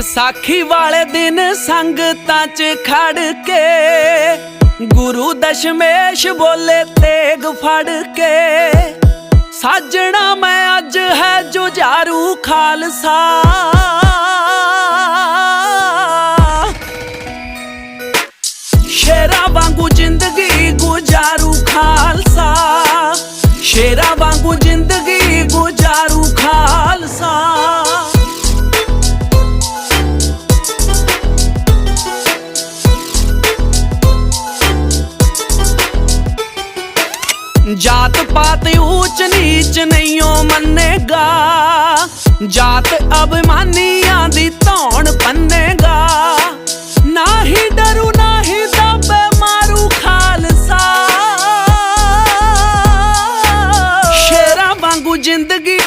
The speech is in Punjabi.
ਵਿਸਾਖੀ ਵਾਲੇ ਦਿਨ ਸੰਗਤਾਂ 'ਚ ਖੜ ਕੇ ਗੁਰੂ ਦਸ਼ਮੇਸ਼ ਬੋਲੇ ਤੇਗ ਫੜ ਕੇ, ਸਾਜਣਾ ਮੈਂ ਅੱਜ ਹੈ ਜੁਝਾਰੂ ਖਾਲਸਾ। ਸ਼ੇਰਾ ਵਾਂਗੂ ਜ਼ਿੰਦਗੀ ਗੁਜ਼ਾਰੂ ਖਾਲਸਾ, ਸ਼ੇਰਾ ਵਾਂਗੂ ਜ਼ਿੰਦਗੀ ਗੁਜ਼ਾਰੂ ਜਾਤ ਪਾਤ ਉੱਚ ਨੀਚ ਨਹੀਂਓ ਮੰਨੇਗਾ। ਜਾਤ ਅਭਿਮਾਨੀਆਂ ਦੀ ਧੌਣ ਪੰਨੇਗਾ। ਨਾ ਹੀ ਡਰੂ ਨਾ ਹੀ ਦਬੇ, ਮਾਰੂ ਖਾਲਸਾ। ਸ਼ੇਰਾਂ ਵਾਂਗੂ ਜ਼ਿੰਦਗੀ